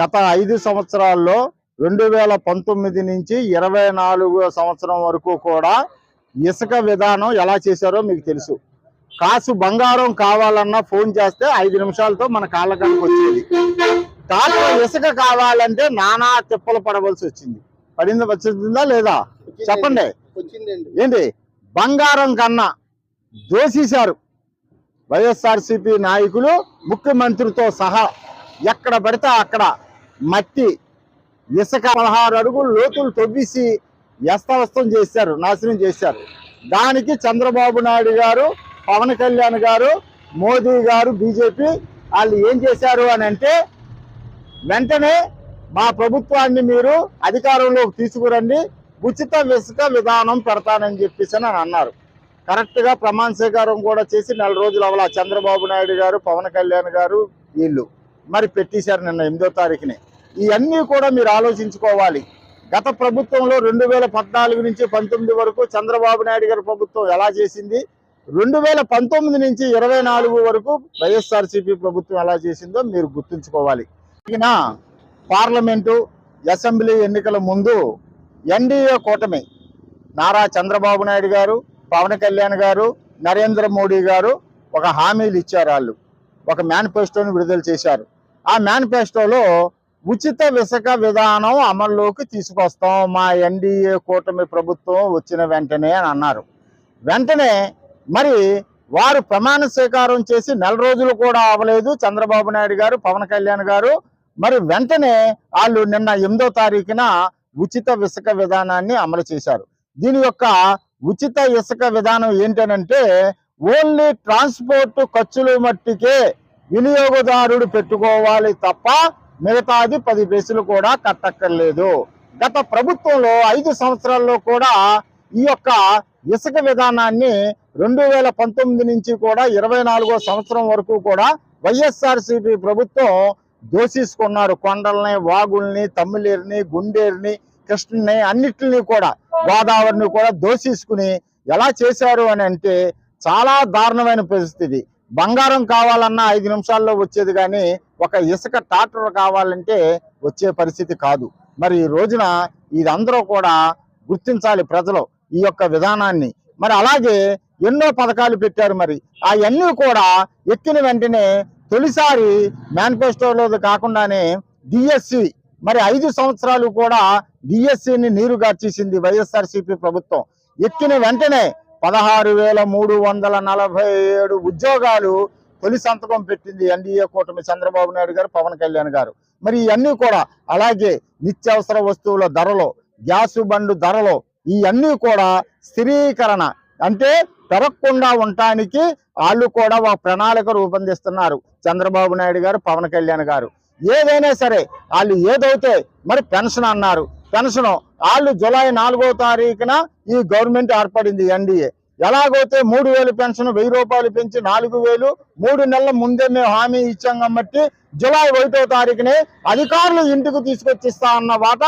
గత ఐదు సంవత్సరాల్లో రెండు వేల పంతొమ్మిది నుంచి ఇరవై నాలుగు సంవత్సరం వరకు కూడా ఇసుక విధానం ఎలా చేశారో మీకు తెలుసు. కాసు బంగారం కావాలన్నా ఫోన్ చేస్తే ఐదు నిమిషాలతో మన కాళ్ళకానికి వచ్చేది. టాటా ఇసుక కావాలంటే నానా తిప్పలు పడవలసి వచ్చింది. పడింది వచ్చిందా లేదా? చెప్పండి. ఏంటి? బంగారం కన్నా దోషిశారు. వైఎస్ఆర్సిపి నాయకులు ముఖ్యమంత్రితో సహా ఎక్కడ పడితే అక్కడ మట్టి ఇసుక పదహారు అడుగులు లోతులు తవ్విసి ఎస్తవస్తం చేశారు నాశనం చేశారు. దానికి చంద్రబాబు నాయుడు గారు పవన్ కళ్యాణ్ గారు మోదీ గారు బీజేపీ వాళ్ళు ఏం చేశారు అని అంటే వెంటనే మా ప్రభుత్వాన్ని మీరు అధికారంలోకి తీసుకురండి ఉచిత విసుక విధానం పెడతానని చెప్పేసి అని అన్నారు. కరెక్ట్గా ప్రమాణ స్వీకారం కూడా చేసి నెల రోజులు అవలా చంద్రబాబు నాయుడు గారు పవన్ కళ్యాణ్ గారు వీళ్ళు. మరి పెట్టేశారు నిన్న ఎనిమిదో తారీఖుని. ఇవన్నీ కూడా మీరు ఆలోచించుకోవాలి. గత ప్రభుత్వంలో రెండు వేల పద్నాలుగు నుంచి పంతొమ్మిది వరకు చంద్రబాబు నాయుడు గారి ప్రభుత్వం ఎలా చేసింది? రెండు వేల పంతొమ్మిది నుంచి ఇరవై నాలుగు వరకు వైఎస్ఆర్సీపీ ప్రభుత్వం ఎలా చేసిందో మీరు గుర్తుంచుకోవాలి. ఈయన పార్లమెంటు అసెంబ్లీ ఎన్నికల ముందు ఎన్డీఏ కూటమి నారా చంద్రబాబు నాయుడు గారు పవన్ కళ్యాణ్ గారు నరేంద్ర మోడీ గారు ఒక హామీలు ఇచ్చారు వాళ్ళు. ఒక మేనిఫెస్టోని విడుదల చేశారు. ఆ మేనిఫెస్టోలో ఉచిత విసక విధానం అమల్లోకి తీసుకొస్తాం. మా ఎన్డీఏ కూటమి ప్రభుత్వం వచ్చిన వెంటనే అని అన్నారు. వెంటనే మరి వారు ప్రమాణ స్వీకారం చేసి నెల రోజులు కూడా అవ్వలేదు. చంద్రబాబు నాయుడు గారు పవన్ కళ్యాణ్ గారు. మరి వెంటనే వాళ్ళు నిన్న ఎనిమిదో తారీఖున ఉచిత ఇసుక విధానాన్ని అమలు చేశారు. దీని యొక్క ఉచిత ఇసుక విధానం ఏంటనంటే ఓన్లీ ట్రాన్స్పోర్ట్ ఖర్చులు మట్టికే వినియోగదారుడు పెట్టుకోవాలి తప్ప మిగతాది పది పైసలు కూడా కట్టక్కర్లేదు. గత ప్రభుత్వంలో ఐదు సంవత్సరాల్లో కూడా ఈ యొక్క ఇసుక విధానాన్ని రెండు వేల పంతొమ్మిది నుంచి కూడా ఇరవై నాలుగో సంవత్సరం వరకు కూడా వైఎస్ఆర్సీపీ ప్రభుత్వం దోషిస్తున్నారు. కొండల్ని వాగుల్ని తమ్మిలేరుని గుండేరిని కృష్ణని అన్నిటిని కూడా గోదావరిని కూడా దోషించుకుని ఎలా చేశారు అని అంటే చాలా దారుణమైన పరిస్థితి. బంగారం కావాలన్నా ఐదు నిమిషాల్లో వచ్చేది కానీ ఒక ఇసుక ట్రాక్టర్ కావాలంటే వచ్చే పరిస్థితి కాదు. మరి ఈ రోజున ఇదందరూ కూడా గుర్తించాలి ప్రజలు ఈ యొక్క విధానాన్ని. మరి అలాగే ఎన్నో పథకాలు పెట్టారు మరి. అవన్నీ కూడా ఎక్కిన వెంటనే తొలిసారి మేనిఫెస్టోలో కాకుండానే డిఎస్సి మరి ఐదు సంవత్సరాలు కూడా డిఎస్సిని నీరు గార్చేసింది వైఎస్ఆర్సీపీ ప్రభుత్వం. ఎక్కిన వెంటనే పదహారు వేల మూడు వందల నలభై ఏడు ఉద్యోగాలు తొలి సంతకం పెట్టింది ఎన్డీఏ కూటమి చంద్రబాబు నాయుడు గారు పవన్ కళ్యాణ్ గారు. మరి ఇవన్నీ కూడా అలాగే నిత్యావసర వస్తువుల ధరలు గ్యాస్ బండు ధరలు ఇవన్నీ కూడా స్థిరీకరణ అంటే పెరగకుండా ఉండటానికి వాళ్ళు కూడా ఒక ప్రణాళిక రూపొందిస్తున్నారు చంద్రబాబు నాయుడు గారు పవన్ కళ్యాణ్ గారు. ఏదైనా సరే వాళ్ళు ఏదైతే మరి పెన్షన్ అన్నారు పెన్షన్ వాళ్ళు జూలై నాలుగో తారీఖున ఈ గవర్నమెంట్ ఏర్పడింది ఎన్డీఏ. ఎలాగైతే మూడు వేలు పెన్షన్ వెయ్యి రూపాయలు పెంచి నాలుగు వేలు మూడు నెలల ముందే మేము హామీ ఇచ్చాం కాబట్టి జూలై ఒకటో తారీఖునే అధికారులు ఇంటికి తీసుకొచ్చిస్తా అన్న వాట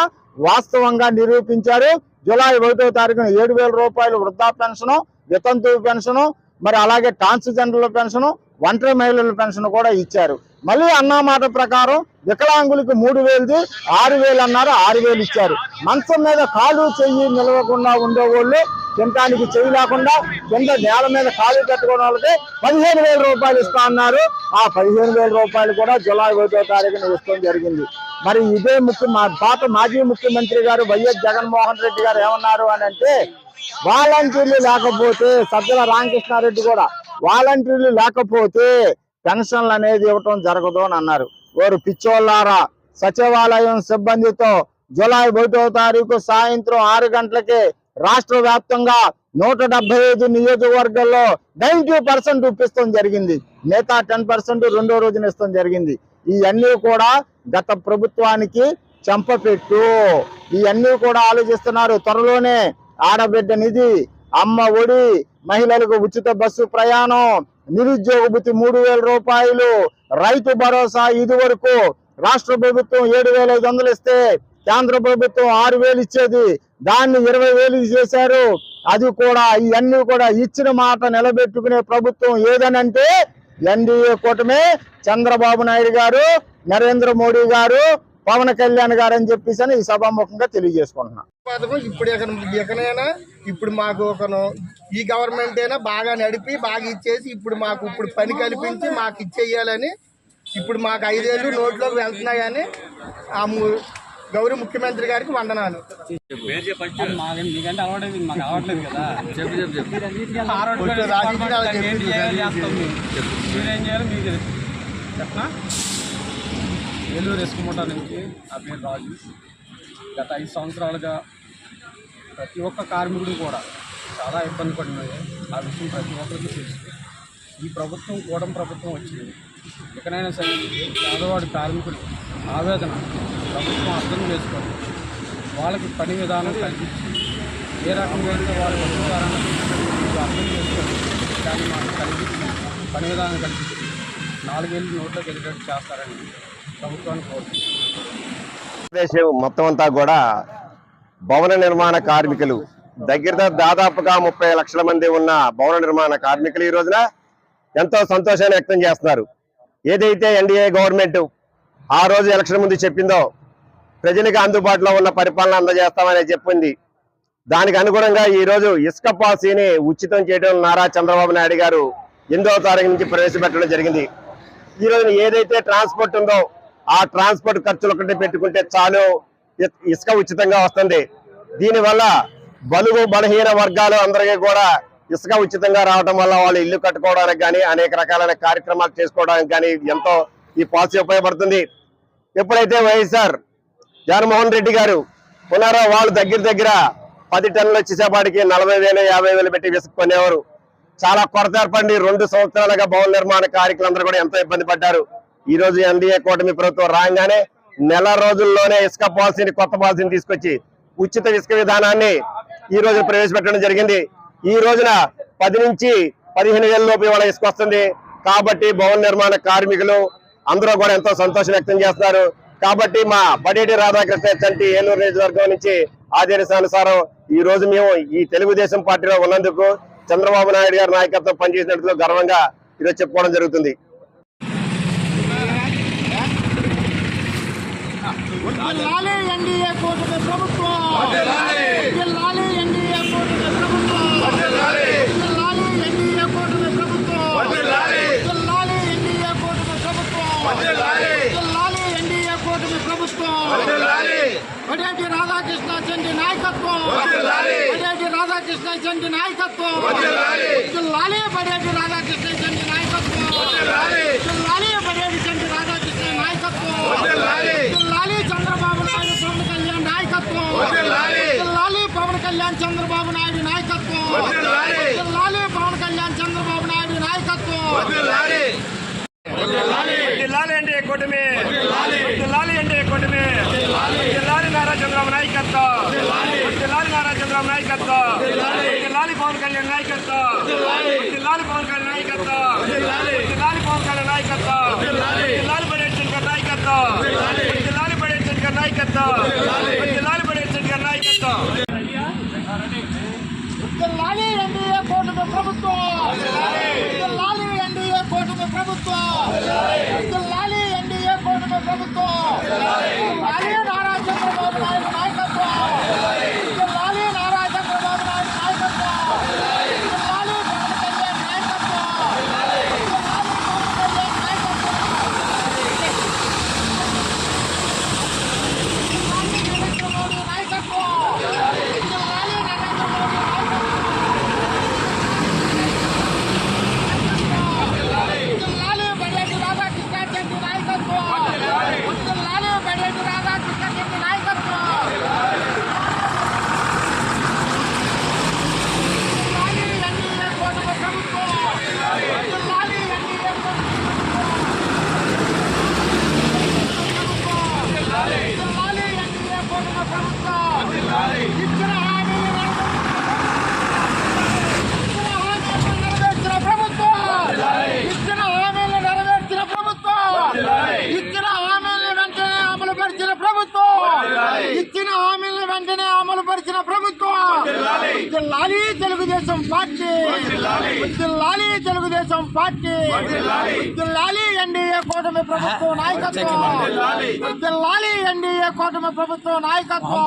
వాస్తవంగా నిరూపించారు. జూలై ఒకటో తారీఖున ఏడు వేల రూపాయలు వృద్ధా పెన్షన్ వితంతు పెన్షన్ మరి అలాగే ట్రాన్స్జెండర్ల పెన్షన్ ఒంటరి మహిళల పెన్షన్ కూడా ఇచ్చారు. మళ్ళీ అన్న మాట ప్రకారం వికలాంగులకు మూడు వేలది ఆరు వేలు అన్నారు ఆరు వేలు ఇచ్చారు. మంచం మీద కాలు చెయ్యి నిలవకుండా ఉండేవాళ్ళు తినటానికి చెయ్యి లేకుండా కింద నేల మీద కాలు పెట్టుకున్న వాళ్ళకి పదిహేను వేల రూపాయలు ఇస్తా అన్నారు. ఆ పదిహేను వేల రూపాయలు కూడా జులై ఒకటో తారీఖున ఇష్టం జరిగింది. మరి ఇదే ముఖ్య మా పాత మాజీ ముఖ్యమంత్రి గారు వైఎస్ జగన్మోహన్ రెడ్డి గారు ఏమన్నారు అని అంటే వాలంటీర్లు లేకపోతే సజ్జల రామకృష్ణారెడ్డి కూడా వాలంటీర్లు లేకపోతే పెన్షన్లు అనేది ఇవ్వటం జరగదు అని అన్నారు. వారు పిచ్చోళ్ళారా? సచివాలయం సిబ్బందితో జూలై ఒకటో తారీఖు సాయంత్రం ఆరు గంటలకి రాష్ట్ర వ్యాప్తంగా నూట డెబ్బై ఐదు నియోజకవర్గాల్లో నైన్టీ పర్సెంట్ ఇప్పిస్తాం జరిగింది. మిగతా టెన్ పర్సెంట్ రెండో రోజున ఇస్తాం జరిగింది. ఇవన్నీ కూడా గత ప్రభుత్వానికి చెంపపెట్టు. ఇవన్నీ కూడా ఆలోచిస్తున్నారు. త్వరలోనే ఆడబిడ్డ నిధి అమ్మ ఒడి మహిళలకు ఉచిత బస్సు ప్రయాణం నిరుద్యోగ భృతి మూడు వేల రూపాయలు రైతు భరోసా ఇది వరకు. రాష్ట్ర ప్రభుత్వం ఏడు వేల ఐదు వందలు ఇస్తే కేంద్ర ప్రభుత్వం ఆరు వేలు ఇచ్చేది. దాన్ని ఇరవై వేలు చేశారు. అది కూడా ఇవన్నీ కూడా ఇచ్చిన మాట నిలబెట్టుకునే ప్రభుత్వం ఏదనంటే ఎన్డీఏ కూటమి. చంద్రబాబు నాయుడు గారు నరేంద్ర మోడీ గారు పవన్ కళ్యాణ్ గారు అని చెప్పేసి అని ఈ సభాముఖంగా తెలియజేసుకుంటున్నా పథకం ఇప్పుడు ఇక ఇకనైనా ఇప్పుడు మాకు ఒకను ఈ గవర్నమెంట్ అయినా బాగా నడిపి బాగా ఇచ్చేసి ఇప్పుడు మాకు ఇప్పుడు పని కల్పించి మాకు ఇచ్చేయాలని ఇప్పుడు మాకు ఐదేళ్ళు నోట్లోకి వెళ్తున్నాయని ఆ గౌరవ ముఖ్యమంత్రి గారికి వందనాలు చెప్పు మీరేం చేయాలి మీకు చెప్పనా ఏలూరు ఎసుకుముట్ట నుంచి నా పేరు రాజు. గత ఐదు సంవత్సరాలుగా ప్రతి ఒక్క కార్మికుడు కూడా చాలా ఇబ్బంది పడినాయి ఆ విషయం ప్రతి ఒక్కరికి తెలుసు. ఈ ప్రభుత్వం కూడం ప్రభుత్వం వచ్చింది. ఎక్కడైనా సరే పేదవాడి కార్మికుడు ఆవేదన ప్రభుత్వం అర్థం చేసుకోండి వాళ్ళకి పని విధానం కల్పించి ఏ రకంగా అయితే వాళ్ళు బతుకుతారని అర్థం చేసుకొని దాన్ని మాకు కల్పించి పని విధానం కల్పించి నాలుగేళ్ళు నోట్లోకి వెళ్ళేటట్టు చేస్తారని ప్రభుత్వాన్ని మొత్తం అంతా కూడా భవన నిర్మాణ కార్మికులు. దగ్గర దాదాపుగా ముప్పై లక్షల మంది ఉన్న భవన నిర్మాణ కార్మికులు ఈ రోజున ఎంతో సంతోషాన్ని వ్యక్తం చేస్తున్నారు. ఏదైతే ఎన్డీఏ గవర్నమెంట్ ఆ రోజు ఎలక్షన్ ముందు చెప్పిందో ప్రజలకు అందుబాటులో ఉన్న పరిపాలన అందజేస్తామని చెప్పింది. దానికి అనుగుణంగా ఈ రోజు ఇసుక పాసీని ఉచితం చేయడం నారా చంద్రబాబు నాయుడు గారు ఎనిమిదవ తారీఖు నుంచి ప్రవేశపెట్టడం జరిగింది. ఈ రోజున ఏదైతే ట్రాన్స్పోర్ట్ ఉందో ఆ ట్రాన్స్పోర్ట్ ఖర్చులు ఒకటి పెట్టుకుంటే చాలు. ఇసుక ఉచితంగా వస్తుంది. దీనివల్ల బలుగు బలహీన వర్గాలు అందరికీ కూడా ఇసుక ఉచితంగా రావడం వల్ల వాళ్ళు ఇల్లు కట్టుకోవడానికి కానీ అనేక రకాలైన కార్యక్రమాలు చేసుకోవడానికి కానీ ఎంతో ఈ పాలసీ ఉపయోగపడుతుంది. ఎప్పుడైతే వైఎస్ఆర్ జగన్మోహన్ రెడ్డి గారు ఉన్నారో వాళ్ళు దగ్గర దగ్గర పది టన్నులు వచ్చేసేపాటికి నలభై వేలు యాభై వేలు పెట్టి విసుక్కునేవారు చాలా కొరత ఏర్పడి రెండు సంవత్సరాలుగా భవన నిర్మాణ కార్మికులందరూ కూడా ఎంతో ఇబ్బంది పడ్డారు. ఈ రోజు ఎన్డీఏ కూటమి ప్రభుత్వం రాగానే నెల రోజుల్లోనే ఇసుక పాలసీని కొత్త పాలసీని తీసుకొచ్చి ఉచిత ఇసుక విధానాన్ని ఈ రోజు ప్రవేశపెట్టడం జరిగింది. ఈ రోజున పది నుంచి పదిహేను వేల లోపు ఇవాళ ఇసుక వస్తుంది. కాబట్టి భవన నిర్మాణ కార్మికులు అందరూ కూడా ఎంతో సంతోషం వ్యక్తం చేస్తున్నారు. కాబట్టి మా బడేటి రాధాకృష్ణ చంటి ఏలూరు నియోజకవర్గం నుంచి ఆదేశానుసారం ఈ రోజు మేము ఈ తెలుగుదేశం పార్టీలో ఉన్నందుకు చంద్రబాబు నాయుడు గారి నాయకత్వం పనిచేసినట్లు గర్వంగా ఈరోజు చెప్పుకోవడం జరుగుతుంది. వర్ధిల్లాలి ఎన్డీఏ కూటమి ప్రభుత్వం. వర్ధిల్లాలి ఎన్డీఏ కూటమి ప్రభుత్వం. వర్ధిల్లాలి ఎన్డీఏ కూటమి ప్రభుత్వం. వర్ధిల్లాలి ఎన్డీఏ కూటమి ప్రభుత్వం. వర్ధిల్లాలి ఎన్డీఏ కూటమి ప్రభుత్వం. పడేటి రాధాకృష్ణ చండి నాయకత్వం. పడేటి రాధాకృష్ణ చండి నాయకత్వం. వర్ధిల్లాలి పడేటి రాధాకృష్ణ చండి నాయకత్వం వర్ధిల్లాలి పడేటి చండి రాధాకృష్ణ నాయకత్వం జిల్లాలి చంద్రబాబు నాయుడు పవన్ కళ్యాణ్ నాయకత్వం జిల్లాలి పవన్ కళ్యాణ్ చంద్రబాబు నాయుడు నాయకత్వం జిల్లాలి పవన్ కళ్యాణ్ చంద్రబాబు నాయుడు నాయకత్వం జిల్లాలి అంటే కూటమి జిల్లాలి అంటే కూటమి జిల్లాలి నారా చంద్రబాబు నాయకత్వం జిల్లాలి నారా చంద్రబాబు నాయకత్వం జిల్లాలి పవన్ కళ్యాణ్ నాయకత్వం జిల్లాలి పవన్ కళ్యాణ్ నాయకత్వం జిల్లాలి పవన్ కళ్యాణ్ నాయకత్వం పర్యటన శంకర్ నాయకత్వం పర్యటన శంకర్ నాయకత్వం జిల్లాలి పర్యటన శంకర్ నాయకత్వం జిల్లాలి ఎన్డీఏ కూటమి ప్రభుత్వం జిల్లాలి ఎన్డీఏ కూటమి ప్రభుత్వం జిల్లాలి ఎన్డీఏ కూటమి ప్రభుత్వం జిల్లాలి నారా చంద్రబాబు నాయుడు నాయకత్వం జిల్లాలి నారా చంద్రబాబు నాయుడు నాయకత్వం జిల్లాలి పవన్ కళ్యాణ్ నాయకత్వం జిల్లాలి పవన్ కళ్యాణ్ నాయకత్వం వెంటనే అమలు పరిచిన ప్రభుత్వం. లాలి తెలుగుదేశం పార్టీ. లాలి తెలుగుదేశం పార్టీ. లాలి ఎన్డీఏ కూటమి ప్రభుత్వం నాయకత్వం. లాలి ఎన్డీఏ కూటమి ప్రభుత్వం నాయకత్వం.